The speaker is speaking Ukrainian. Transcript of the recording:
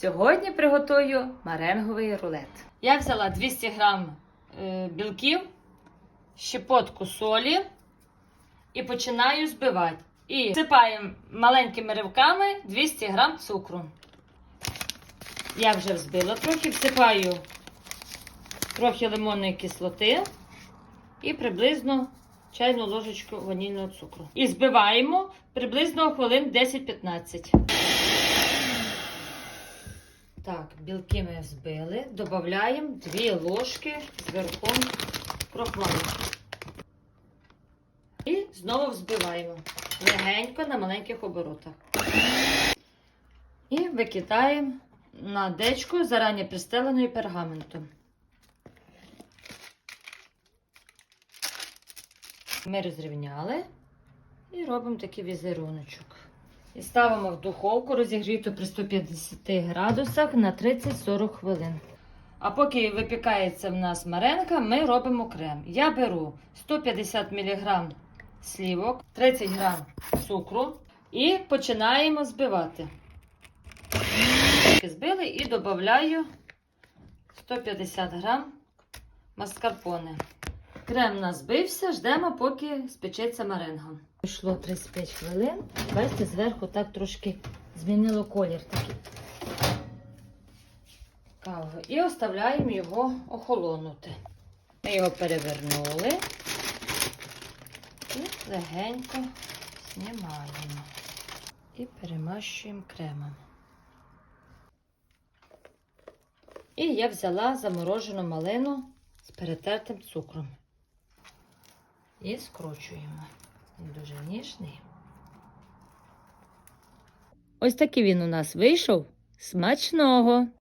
Сьогодні приготую маренговий рулет. Я взяла 200 грам е, білків, щепотку солі і починаю збивати. І всипаємо маленькими ривками 200 грам цукру. Я вже взбила трохи, всипаю трохи лимонної кислоти і приблизно чайну ложечку ванільного цукру. І збиваємо приблизно хвилин 10-15. Так, білки ми взбили. Додаємо 2 ложки з верхом крохмалю. І знову взбиваємо легенько на маленьких оборотах. І викидаємо на дечку зарані пристеленою пергаментом. Ми розрівняли і робимо такий візеруночок. І ставимо в духовку розігріту при 150 градусах на 30-40 хвилин. А поки випікається в нас маренка, ми робимо крем. Я беру 150 мг слівок, 30 г цукру і починаємо збивати. Збили і додаю 150 г маскарпоне. Крем у нас збився, ждемо, поки спечеться маренга. Пройшло 35 хвилин. Бачите, зверху так трошки змінило колір такий. І оставляємо його охолонути. Ми його перевернули і легенько знімаємо. І перемащуємо кремом. І я взяла заморожену малину з перетертим цукром. І скручуємо. Він дуже ніжний. Ось такий він у нас вийшов. Смачного!